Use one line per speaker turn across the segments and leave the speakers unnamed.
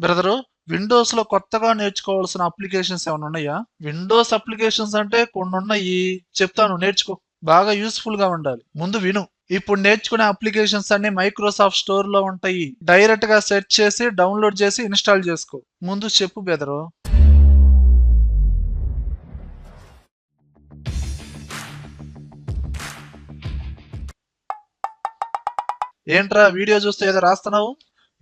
Brother విండోస్లో కొత్తగా నేర్చుకోవాల్సిన applications ఏమైనా ఉన్నాయా? విండోస్ అప్లికేషన్స్ అంటే కొన్ని ఉన్నాయి చెప్తాను నేర్చుకో. బాగా యూస్ఫుల్గా ఉండాలి. ముందు విను. ఇప్పుడు నేర్చుకునే అప్లికేషన్స్ అన్ని మైక్రోసాఫ్ట్ స్టోర్లో ఉంటాయి. డైరెక్ట్గా సెర్చ్ చేసి డౌన్లోడ్ చేసి ఇన్స్టాల్ చేసుకో. ముందు చెప్పు బెదరు ఏంట్రా వీడియో చూస్తే ఏదో రాస్తున్నావు?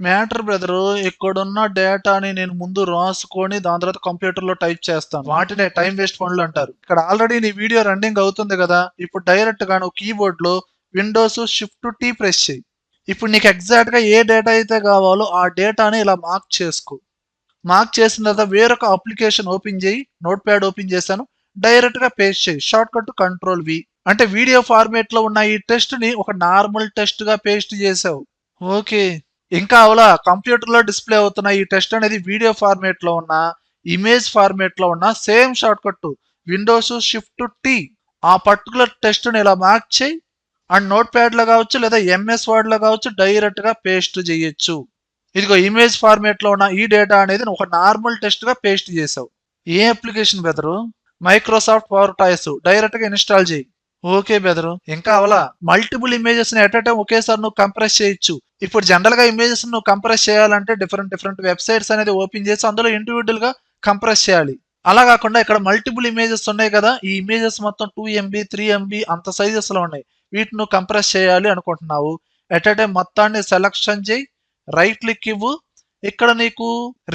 మ్యాటర్ బ్రదరు ఇక్కడున్న డేటాని నేను ముందు రాసుకొని దాని తర్వాత కంప్యూటర్లో టైప్ చేస్తాను. వాటినే టైం వేస్ట్ పనులు అంటారు. ఇక్కడ ఆల్రెడీ నీ వీడియో రన్నింగ్ అవుతుంది కదా ఇప్పుడు డైరెక్ట్గా నువ్వు కీబోర్డ్లో విండోస్ షిఫ్ట్ టీ ప్రెస్ చేయి. ఇప్పుడు నీకు ఎగ్జాక్ట్గా ఏ డేటా అయితే కావాలో ఆ డేటాని ఇలా మార్క్ చేసుకో. మార్క్ చేసిన తర్వాత వేరొక అప్లికేషన్ ఓపెన్ చేయి నోట్ ప్యాడ్ ఓపెన్ చేశాను డైరెక్ట్గా పేస్ట్ చేయి. Shortcut control V. అంటే వీడియో ఫార్మేట్లో ఉన్న ఈ టెస్ట్ని ఒక నార్మల్ టెస్ట్గా పేస్ట్ చేసావు. ఓకే. ఇంకా అవలా కంప్యూటర్లో డిస్ప్లే అవుతున్న ఈ టెస్ట్ అనేది వీడియో ఫార్మేట్లో ఉన్న ఇమేజ్ ఫార్మేట్లో ఉన్న same shortcut Windows shift T. ఆ పర్టికులర్ టెస్ట్ని ఇలా మార్క్ చేయి. అండ్ నోట్ ప్యాడ్లో కావచ్చు లేదా ఎంఎస్ వర్డ్లో కావచ్చు డైరెక్ట్గా పేస్ట్ చేయొచ్చు. ఇదిగో ఇమేజ్ ఫార్మేట్లో ఉన్న ఈ డేటా అనేది నువ్వు ఒక నార్మల్ టెస్ట్గా పేస్ట్ చేసావు. ఏ అప్లికేషన్ బెదరు? మైక్రోసాఫ్ట్ పవర్ టాయ్స్ డైరెక్ట్గా ఇన్స్టాల్ చేయి. ఓకే బెదరు. ఇంకా అవలా మల్టిపుల్ ఇమేజెస్ ఎట్ టైం ఒకేసారి నువ్వు కంప్రెస్ చేయొచ్చు. ఇప్పుడు జనరల్గా ఇమేజెస్ నువ్వు కంప్రెస్ చేయాలంటే డిఫరెంట్ డిఫరెంట్ వెబ్సైట్స్ అనేది ఓపెన్ చేసి అందులో ఇండివిజువల్గా కంప్రెస్ చేయాలి. అలా కాకుండా ఇక్కడ మల్టిపుల్ ఇమేజెస్ ఉన్నాయి కదా ఈ ఇమేజెస్ మొత్తం టూ ఎంబీ త్రీ ఎంబీ అంత సైజెస్లో ఉన్నాయి. వీటిని నువ్వు కంప్రెస్ చేయాలి అనుకుంటున్నావు. ఎట్ టైం మొత్తాన్ని సెలక్షన్ చేయి రైట్ క్లిక్ ఇవ్వు. ఇక్కడ నీకు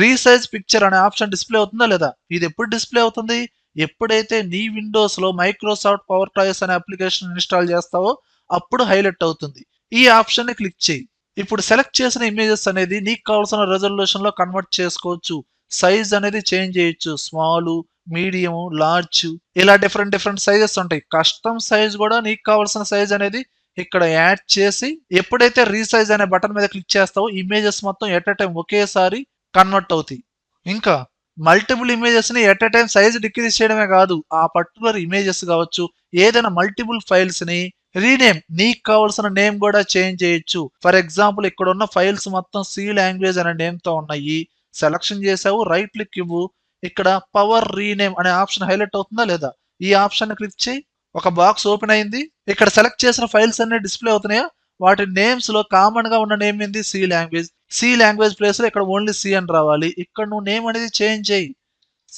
రీసైజ్ పిక్చర్ అనే ఆప్షన్ డిస్ప్లే అవుతుందా లేదా? ఇది ఎప్పుడు డిస్ప్లే అవుతుంది? ఎప్పుడైతే నీ విండోస్లో మైక్రోసాఫ్ట్ పవర్ టాయిస్ అనే అప్లికేషన్ ఇన్స్టాల్ చేస్తావో అప్పుడు హైలైట్ అవుతుంది. ఈ ఆప్షన్ని క్లిక్ చేయి. ఇప్పుడు సెలెక్ట్ చేసిన ఇమేజెస్ అనేది నీకు కావాల్సిన రెజల్యూషన్లో కన్వర్ట్ చేసుకోవచ్చు. సైజ్ అనేది చేంజ్ చేయొచ్చు. స్మాల్ మీడియం లార్జ్ ఇలా డిఫరెంట్ డిఫరెంట్ సైజెస్ ఉంటాయి. కస్టమ్ సైజ్ కూడా నీకు కావాల్సిన సైజ్ అనేది ఇక్కడ యాడ్ చేసి ఎప్పుడైతే రీసైజ్ అనే బటన్ మీద క్లిక్ చేస్తావో ఇమేజెస్ మొత్తం ఎట్ టైం ఒకేసారి కన్వర్ట్ అవుతాయి. ఇంకా మల్టిపుల్ ఇమేజెస్ని ఎట్ టైం సైజ్ డిక్రీజ్ చేయడమే కాదు ఆ పర్టికులర్ ఇమేజెస్ కావచ్చు ఏదైనా మల్టిపుల్ ఫైల్స్ని రీనేమ్ నీకు కావాల్సిన నేమ్ కూడా చేంజ్ చేయొచ్చు. ఫర్ ఎగ్జాంపుల్ ఇక్కడ ఉన్న ఫైల్స్ మొత్తం సి లాంగ్వేజ్ అనే నేమ్తో ఉన్నాయి. సెలక్షన్ చేసావు రైట్ క్లిక్ ఇవ్వు. ఇక్కడ పవర్ రీనేమ్ అనే ఆప్షన్ హైలైట్ అవుతుందా లేదా? ఈ ఆప్షన్ క్లిక్ చేయి. ఒక బాక్స్ ఓపెన్ అయింది. ఇక్కడ సెలెక్ట్ చేసిన ఫైల్స్ అన్ని డిస్ప్లే అవుతున్నాయా? వాటి నేమ్స్లో కామన్గా ఉన్న నేమ్ ఏంది? సి లాంగ్వేజ్ సి లాంగ్వేజ్ ప్లేస్లో ఇక్కడ ఓన్లీ సి అని రావాలి. ఇక్కడ నువ్వు నేమ్ అనేది చేంజ్ చేయి.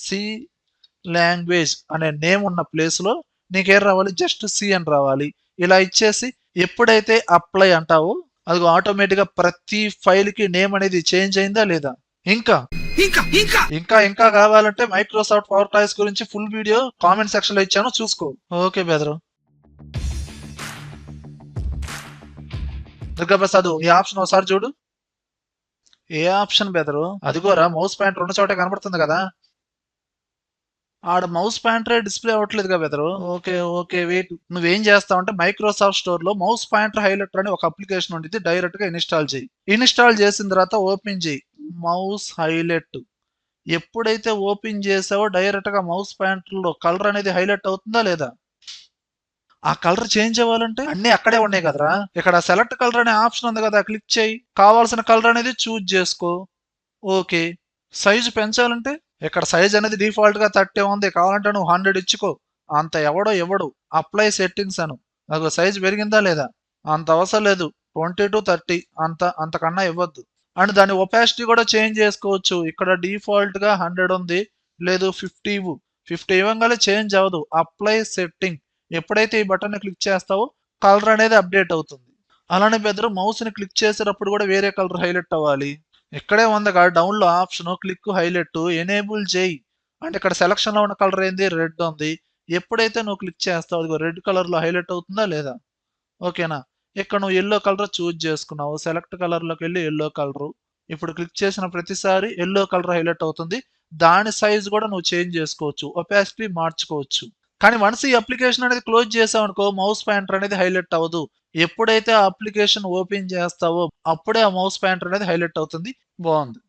సి లాంగ్వేజ్ అనే నేమ్ ఉన్న ప్లేస్లో నీకేం రావాలి? జస్ట్ సి అని రావాలి. ఇలా ఇచ్చేసి ఎప్పుడైతే అప్లై అంటావో అది ఆటోమేటిక్గా ప్రతి ఫైల్కి నేమ్ అనేది చేంజ్ అయిందా లేదా? ఇంకా.
ఇంకా ఇంకా.
ఇంకా ఇంకా కావాలంటే మైక్రోసాఫ్ట్ పవర్ టాయ్స్ గురించి ఫుల్ వీడియో కామెంట్ సెక్షన్లో ఇచ్చాను చూసుకో. ఓకే బెదరు దుర్గా ప్రసాద్ ఈ ఆప్షన్ ఒకసారి చూడు. ఏ ఆప్షన్ బెదరు అదిగోరా మౌస్ పాయింట్ రెండు చోట కనబడుతుంది కదా. ఆడ మౌస్ పాయింటరే డిస్ప్లే అవ్వట్లేదు కదా బెదరు ఓకే ఓకే వెయిట్ నువ్వేం చేస్తావు అంటే మైక్రోసాఫ్ట్ స్టోర్లో మౌస్ పాయింటర్ హైలైటర్ అని ఒక అప్లికేషన్ ఉంటుంది డైరెక్ట్గా ఇన్స్టాల్ చేయి. ఇన్స్టాల్ చేసిన తర్వాత ఓపెన్ చేయి. మౌస్ హైలైట్ ఎప్పుడైతే ఓపెన్ చేసావో డైరెక్ట్గా మౌస్ పాయింటర్లో కలర్ అనేది హైలైట్ అవుతుందా లేదా? ఆ కలర్ చేంజ్ అవ్వాలంటే అన్ని అక్కడే ఉన్నాయి కదరా. ఇక్కడ సెలెక్ట్ కలర్ అనే ఆప్షన్ ఉంది కదా క్లిక్ చేయి. కావాల్సిన కలర్ అనేది చూజ్ చేసుకో. ఓకే సైజు పెంచాలంటే ఇక్కడ సైజ్ అనేది డిఫాల్ట్గా థర్టీ ఉంది. కావాలంటే నువ్వు హండ్రెడ్ ఇచ్చుకో. అంత ఎవడో ఎవడు. అప్లై సెట్టింగ్స్ అను. నాకు సైజ్ పెరిగిందా లేదా? అంత అవసరం లేదు. ట్వంటీ టు థర్టీ అంత అంతకన్నా ఇవ్వద్దు. అండ్ దాని ఒపాసిటీ కూడా చేంజ్ చేసుకోవచ్చు. ఇక్కడ డిఫాల్ట్గా హండ్రెడ్ ఉంది. లేదు ఫిఫ్టీ ఇవ్వు. ఫిఫ్టీ ఇవ్వగానే చేంజ్ అవ్వదు. అప్లై సెట్టింగ్ ఎప్పుడైతే ఈ బటన్ని క్లిక్ చేస్తావో కలర్ అనేది అప్డేట్ అవుతుంది. అలానే బెదరు మౌస్ని క్లిక్ చేసేటప్పుడు కూడా వేరే కలర్ హైలైట్ అవ్వాలి. ఇక్కడే ఉంది కదా డౌన్లో ఆప్షన్ క్లిక్ హైలైట్ ఎనేబుల్ చేయి అంటే ఇక్కడ సెలక్షన్లో ఉన్న కలర్ ఏంది? రెడ్ ఉంది. ఎప్పుడైతే నువ్వు క్లిక్ చేస్తావు అదిగో రెడ్ కలర్లో హైలైట్ అవుతుందా లేదా? ఓకేనా ఇక్కడ నువ్వు ఎల్లో కలర్ చూజ్ చేసుకున్నావు. సెలెక్ట్ కలర్లోకి వెళ్ళి ఎల్లో కలరు ఇప్పుడు క్లిక్ చేసిన ప్రతిసారి ఎల్లో కలర్ హైలైట్ అవుతుంది. దాని సైజ్ కూడా నువ్వు చేంజ్ చేసుకోవచ్చు. ఒపాసిటీ మార్చుకోవచ్చు. కానీ వన్స్ ఈ అప్లికేషన్ అనేది క్లోజ్ చేసావు అనుకో మౌస్ పాయింటర్ అనేది హైలైట్ అవ్వదు. ఎప్పుడైతే ఆ అప్లికేషన్ ఓపెన్ చేస్తావో అప్పుడే ఆ మౌస్ పాయింటర్ అనేది హైలైట్ అవుతుంది. బాగుంది.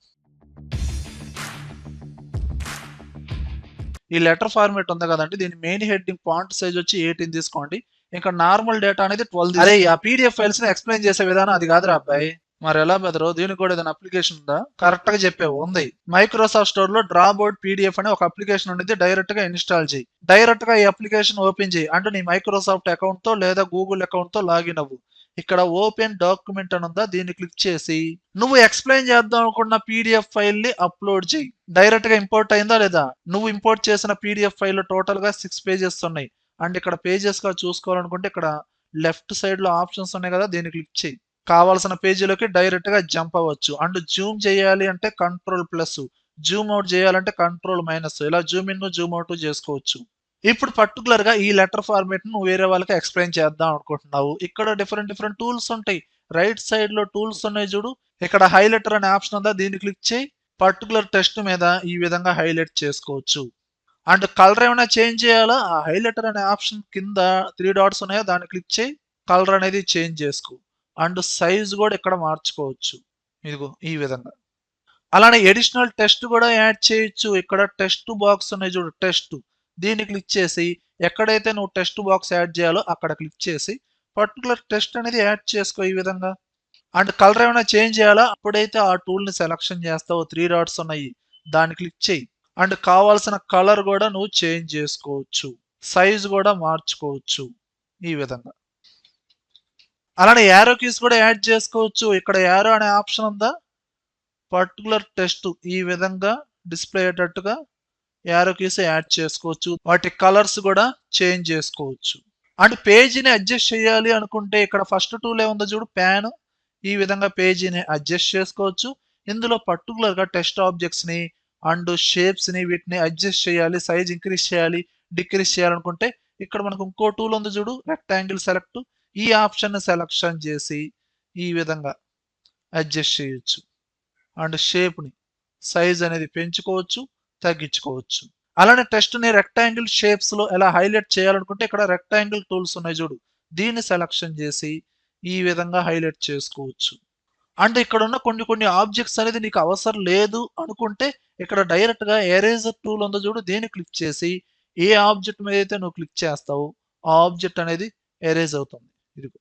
ఈ లెటర్ ఫార్మేట్ ఉంది కదండి దీని మెయిన్ హెడ్డింగ్ పాయింట్ సైజ్ వచ్చి ఎయిటీన్ తీసుకోండి. ఇంకా నార్మల్ డేటా అనేది ట్వెల్వ్ అరే ఆ పీడిఎఫ్ ఫైల్స్ని ఎక్స్ప్లెయిన్ చేసే విధానం అది కాదురా అబ్బాయి. మరి ఎలా బెదరు దీనికి కూడా ఏదైనా అప్లికేషన్ ఉందా? కరెక్ట్గా చెప్పావు ఉంది. మైక్రోసాఫ్ట్ స్టోర్లో డ్రా బోర్డ్ పీడిఎఫ్ అనే ఒక అప్లికేషన్ ఉండేది డైరెక్ట్గా ఇన్స్టాల్ చేయి. డైరెక్ట్గా ఈ అప్లికేషన్ ఓపెన్ చేయి. అంటే నీ మైక్రోసాఫ్ట్ అకౌంట్తో లేదా గూగుల్ అకౌంట్తో లాగిన్ అవ్వు. ఇక్కడ ఓపెన్ డాక్యుమెంట్ అని ఉందా? దీన్ని క్లిక్ చేసి నువ్వు ఎక్స్ప్లెయిన్ చేద్దాం అనుకున్న పీడిఎఫ్ ఫైల్ని అప్లోడ్ చేయి. డైరెక్ట్గా ఇంపోర్ట్ అయిందా లేదా? నువ్వు ఇంపోర్ట్ చేసిన పీడిఎఫ్ ఫైల్ టోటల్గా సిక్స్ పేజెస్ ఉన్నాయి. అండ్ ఇక్కడ పేజెస్గా చూసుకోవాలనుకుంటే ఇక్కడ లెఫ్ట్ సైడ్లో ఆప్షన్స్ ఉన్నాయి కదా దీన్ని క్లిక్ చేయి. కావాల్సిన పేజీలోకి డైరెక్ట్గా జంప్ అవ్వచ్చు. అండ్ జూమ్ చేయాలి అంటే కంట్రోల్ ప్లస్ జూమ్ అవుట్ చేయాలంటే కంట్రోల్ మైనస్ ఇలా జూమ్ ఇన్ జూమ్ అవుట్ చేసుకోవచ్చు. ఇప్పుడు పర్టికులర్గా ఈ లెటర్ ఫార్మేట్ను వేరే వాళ్ళకి ఎక్స్ప్లెయిన్ చేద్దాం అనుకుంటున్నావు. ఇక్కడ డిఫరెంట్ డిఫరెంట్ టూల్స్ ఉంటాయి. రైట్ సైడ్లో టూల్స్ ఉన్నాయి చూడు. ఇక్కడ హైలైటర్ అనే ఆప్షన్ ఉందా? దీన్ని క్లిక్ చేయి. పర్టికులర్ టెస్ట్ మీద ఈ విధంగా హైలైట్ చేసుకోవచ్చు. అండ్ కలర్ ఏమైనా చేంజ్ చేయాలా? ఆ హైలైటర్ అనే ఆప్షన్ కింద త్రీ డాట్స్ ఉన్నాయో? దాన్ని క్లిక్ చేయి. కలర్ అనేది చేంజ్ చేసుకో. అండ్ సైజ్ కూడా ఇక్కడ మార్చుకోవచ్చు. ఇదిగో ఈ విధంగా. అలానే ఎడిషనల్ టెస్ట్ కూడా యాడ్ చేయొచ్చు. ఇక్కడ టెస్ట్ బాక్స్ ఉన్నాయి చూడు టెస్ట్ దీన్ని క్లిక్ చేసి ఎక్కడైతే నువ్వు టెస్ట్ బాక్స్ యాడ్ చేయాలో అక్కడ క్లిక్ చేసి పర్టికులర్ టెస్ట్ అనేది యాడ్ చేసుకో ఈ విధంగా. అండ్ కలర్ ఏమైనా చేంజ్ చేయాలా? అప్పుడైతే ఆ టూల్ని సెలక్షన్ చేస్తావు. త్రీ డాట్స్ ఉన్నాయి. దాన్ని క్లిక్ చేయి. అండ్ కావాల్సిన కలర్ కూడా నువ్వు చేంజ్ చేసుకోవచ్చు. సైజ్ కూడా మార్చుకోవచ్చు ఈ విధంగా. అలానే యారో కీస్ కూడా యాడ్ చేసుకోవచ్చు. ఇక్కడ యారో అనే ఆప్షన్ ఉందా? పర్టికులర్ టెస్ట్ ఈ విధంగా డిస్ప్లే అయ్యేటట్టుగా యారో కీస్ యాడ్ చేసుకోవచ్చు. వాటి కలర్స్ కూడా చేంజ్ చేసుకోవచ్చు. అండ్ పేజీని అడ్జస్ట్ చేయాలి అనుకుంటే ఇక్కడ ఫస్ట్ టూల్ ఏముందో చూడు ప్యాన్ ఈ విధంగా పేజీని అడ్జస్ట్ చేసుకోవచ్చు. ఇందులో పర్టికులర్గా టెస్ట్ ఆబ్జెక్ట్స్ని అండ్ షేప్స్ని వీటిని అడ్జస్ట్ చేయాలి సైజ్ ఇంక్రీజ్ చేయాలి డిక్రీజ్ చేయాలనుకుంటే ఇక్కడ మనకు ఇంకో టూల్ ఉంది చూడు రెక్టాంగిల్ సెలెక్ట్ ఈ ఆప్షన్ సెలెక్షన్ చేసి ఈ విధంగా అడ్జస్ట్ చేయొచ్చు. అండ్ షేప్ని సైజ్ అనేది పెంచుకోవచ్చు. తగ్గించుకోవచ్చు. అలానే టెస్ట్ని రెక్టాంగిల్ షేప్స్లో ఎలా హైలైట్ చేయాలనుకుంటే ఇక్కడ రెక్టాంగిల్ టూల్స్ ఉన్నాయి చూడు. దీన్ని సెలక్షన్ చేసి ఈ విధంగా హైలైట్ చేసుకోవచ్చు. అండ్ ఇక్కడ ఉన్న కొన్ని కొన్ని ఆబ్జెక్ట్స్ అనేది నీకు అవసరం లేదు అనుకుంటే ఇక్కడ డైరెక్ట్గా ఎరేజర్ టూల్ ఉందో చూడు. దీన్ని క్లిక్ చేసి ఏ ఆబ్జెక్ట్ మీద అయితే నువ్వు క్లిక్ చేస్తావో ఆ ఆబ్జెక్ట్ అనేది ఎరేజ్ అవుతుంది. ఇదిగో.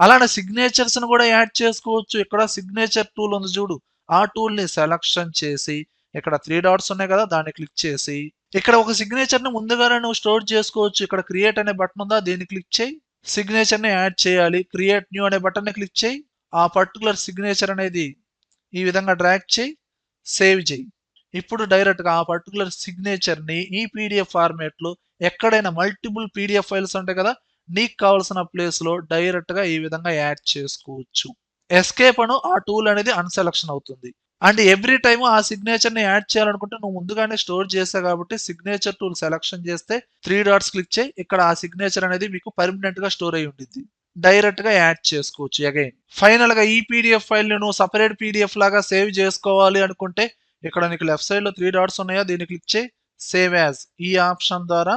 అలానే సిగ్నేచర్స్ను కూడా యాడ్ చేసుకోవచ్చు. ఇక్కడ సిగ్నేచర్ టూల్ ఉంది చూడు. ఆ టూల్ని సెలక్షన్ చేసి ఇక్కడ త్రీ డాట్స్ ఉన్నాయి కదా దాన్ని క్లిక్ చేసి ఇక్కడ ఒక సిగ్నేచర్ని ముందుగానే నువ్వు స్టోర్ చేసుకోవచ్చు. ఇక్కడ క్రియేట్ అనే బటన్ ఉందా దీన్ని క్లిక్ చేయి. సిగ్నేచర్ని యాడ్ చేయాలి. క్రియేట్ న్యూ అనే బటన్ని క్లిక్ చేయి. ఆ పర్టికులర్ సిగ్నేచర్ అనేది ఈ విధంగా డ్రాగ్ చేయి. సేవ్ చేయి. ఇప్పుడు డైరెక్ట్గా ఆ పర్టికులర్ సిగ్నేచర్ని ఈ పీడిఎఫ్ ఫార్మేట్లో ఎక్కడైనా మల్టిపుల్ పీడిఎఫ్ ఫైల్స్ ఉంటాయి కదా నీకు కావాల్సిన ప్లేస్లో డైరెక్ట్గా ఈ విధంగా యాడ్ చేసుకోవచ్చు. ఎస్కేప్ అను ఆ టూల్ అనేది అన్సెలక్షన్ అవుతుంది. అండ్ ఎవ్రీ టైమ్ ఆ సిగ్నేచర్ని యాడ్ చేయాలనుకుంటే నువ్వు ముందుగానే స్టోర్ చేసావు కాబట్టి సిగ్నేచర్ టూల్ సెలక్షన్ చేస్తే త్రీ డాట్స్ క్లిక్ చేయి. ఇక్కడ ఆ సిగ్నేచర్ అనేది మీకు పర్మనెంట్గా స్టోర్ అయి ఉంటుంది డైరెక్ట్గా యాడ్ చేసుకోవచ్చు అగైన్ ఫైనల్గా ఈ పీడిఎఫ్ ఫైల్ నువ్వు సపరేట్ పీడిఎఫ్ లాగా సేవ్ చేసుకోవాలి అనుకుంటే ఇక్కడ నీకు లెఫ్ట్ సైడ్లో త్రీ డాట్స్ ఉన్నాయా? దీన్ని క్లిక్ చేయి. సేవ్ యాజ్ ఈ ఆప్షన్ ద్వారా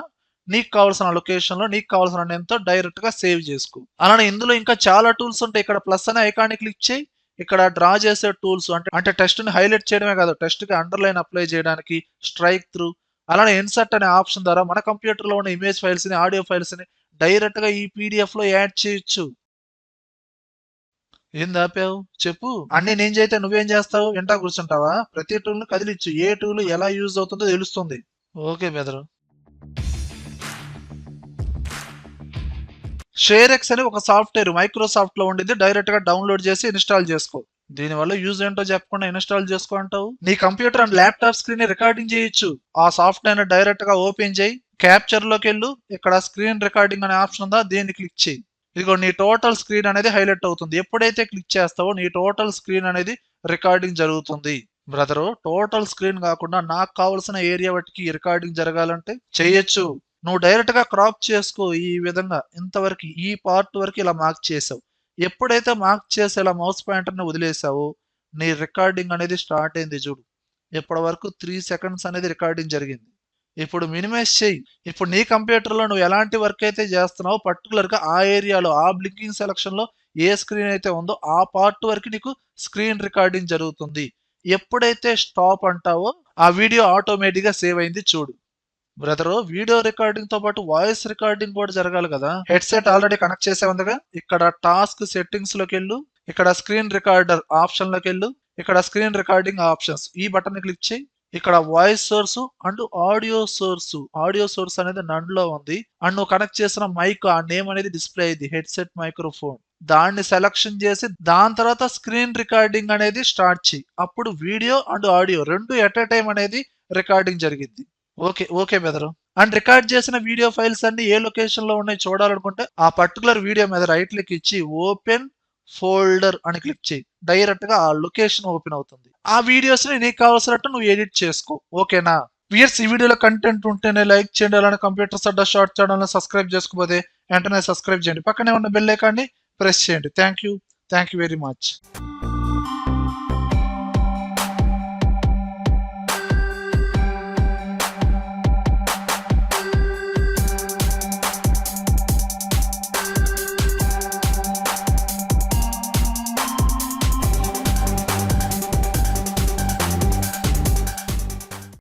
నీకు కావాల్సిన లొకేషన్లో నీకు కావాల్సిన నేమ్తో డైరెక్ట్గా డైరెక్ట్గా సేవ్ చేసుకో. అలానే ఇందులో ఇంకా చాలా టూల్స్ ఉంటాయి. ఇక్కడ ప్లస్ అనే ఐకాన్ క్లిక్ చేయి. ఇక్కడ డ్రా చేసే టూల్స్ అంటే అంటే టెస్ట్ని హైలైట్ చేయడమే కాదు టెస్ట్కి అండర్లైన్ అప్లై చేయడానికి స్ట్రైక్ త్రూ అలానే ఇన్సర్ట్ అనే ఆప్షన్ ద్వారా మన కంప్యూటర్లో ఉన్న ఇమేజ్ ఫైల్స్ని ఆడియో ఫైల్స్ని డైరెక్ట్గా ఈ పీడిఎఫ్లో యాడ్ చేయొచ్చు. ఏం దాపావు? చెప్పు. అన్ని నేను చేస్తే నువ్వేం చేస్తావు? ఇంటా కూర్చుంటావా? ప్రతి టూల్ను కదిలిచ్చు. ఏ టూల్ ఎలా యూజ్ అవుతుందో తెలుస్తుంది. ఓకే బెదరు షేర్ ఎక్స్ అని ఒక సాఫ్ట్వేర్ మైక్రోసాఫ్ట్లో ఉండేది డైరెక్ట్గా డౌన్లోడ్ చేసి ఇన్స్టాల్ చేసుకో. దీని వల్ల యూజ్ ఏంటో చెప్పకుండా ఇన్స్టాల్ చేసుకో అంటావు? నీ computer and laptop screen recording చేయొచ్చు. ఆ సాఫ్ట్వేర్ డైరెక్ట్గా ఓపెన్ చేయి. క్యాప్చర్లోకి వెళ్ళు. ఇక్కడ స్క్రీన్ రికార్డింగ్ అనే ఆప్షన్ ఉందా? దీన్ని క్లిక్ చేయి. ఇదిగో నీ టోటల్ స్క్రీన్ అనేది హైలైట్ అవుతుంది. ఎప్పుడైతే క్లిక్ చేస్తావో నీ టోటల్ స్క్రీన్ అనేది రికార్డింగ్ జరుగుతుంది. బ్రదరు టోటల్ స్క్రీన్ కాకుండా నాకు కావాల్సిన ఏరియా వాటికి రికార్డింగ్ జరగాలంటే చేయొచ్చు. నువ్వు డైరెక్ట్గా క్రాప్ చేసుకో ఈ విధంగా. ఇంతవరకు ఈ పార్ట్ వరకు ఇలా మార్క్ చేసావు. ఎప్పుడైతే మార్క్ చేసి ఇలా మౌస్ పాయింటర్ని వదిలేసావో నీ రికార్డింగ్ అనేది స్టార్ట్ అయింది చూడు. ఇప్పటి వరకు త్రీ సెకండ్స్ అనేది రికార్డింగ్ జరిగింది. ఇప్పుడు మినిమైజ్ చేయి. ఇప్పుడు నీ కంప్యూటర్లో నువ్వు ఎలాంటి వర్క్ అయితే చేస్తున్నావో పర్టికులర్గా ఆ ఏరియాలో ఆ బ్లింకింగ్ సెలక్షన్లో ఏ స్క్రీన్ అయితే ఉందో ఆ పార్ట్ వరకు నీకు స్క్రీన్ రికార్డింగ్ జరుగుతుంది. ఎప్పుడైతే స్టాప్ అంటావో ఆ వీడియో ఆటోమేటిక్గా సేవ్ అయింది చూడు. బ్రదర్ వీడియో రికార్డింగ్తో పాటు వాయిస్ రికార్డింగ్ కూడా జరగాలి కదా? హెడ్సెట్ ఆల్రెడీ కనెక్ట్ చేసే ఉందిగా. ఇక్కడ టాస్క్ సెట్టింగ్స్లోకి వెళ్ళు. ఇక్కడ స్క్రీన్ రికార్డర్ ఆప్షన్లోకి వెళ్ళు. ఇక్కడ స్క్రీన్ రికార్డింగ్ ఆప్షన్స్ ఈ బటన్ క్లిక్ చేయి. ఇక్కడ voice source and audio source audio source అనేది నన్ ఉంది. అండ్ నువ్వు కనెక్ట్ చేసిన మైక్ ఆ నేమ్ అనేది డిస్ప్లే అయింది హెడ్సెట్ మైక్రోఫోన్ దాన్ని సెలక్షన్ చేసి దాని తర్వాత స్క్రీన్ రికార్డింగ్ అనేది స్టార్ట్ చేయి. అప్పుడు వీడియో అండ్ ఆడియో రెండు ఎట్ ఎ టైం అనేది రికార్డింగ్ జరిగింది okay okay brother and record చేసిన వీడియో ఫైల్స్ అన్ని ఏ లొకేషన్లో ఉన్నాయి చూడాలనుకుంటే ఆ పర్టికులర్ వీడియో మీద రైట్ క్లిక్ ఇచ్చి ఓపెన్ ఫోల్డర్ అని క్లిక్ చేయి. డైరెక్ట్గా ఆ లొకేషన్ ఓపెన్ అవుతుంది. ఆ వీడియోస్ని నీకు కావాల్సినట్టు నువ్వు ఎడిట్ చేసుకో. ఓకేనా? వియర్స్ ఈ వీడియోలో కంటెంట్ ఉంటేనే లైక్ చేయండి అలానే కంప్యూటర్ సడ్డా షార్ట్ ఛానల్ సబ్స్క్రైబ్ చేసుకోకపోతే వెంటనే సబ్స్క్రైబ్ చేయండి. పక్కనే ఉన్న బెల్ ఐకాన్ని ప్రెస్ చేయండి. Thank you thank you very much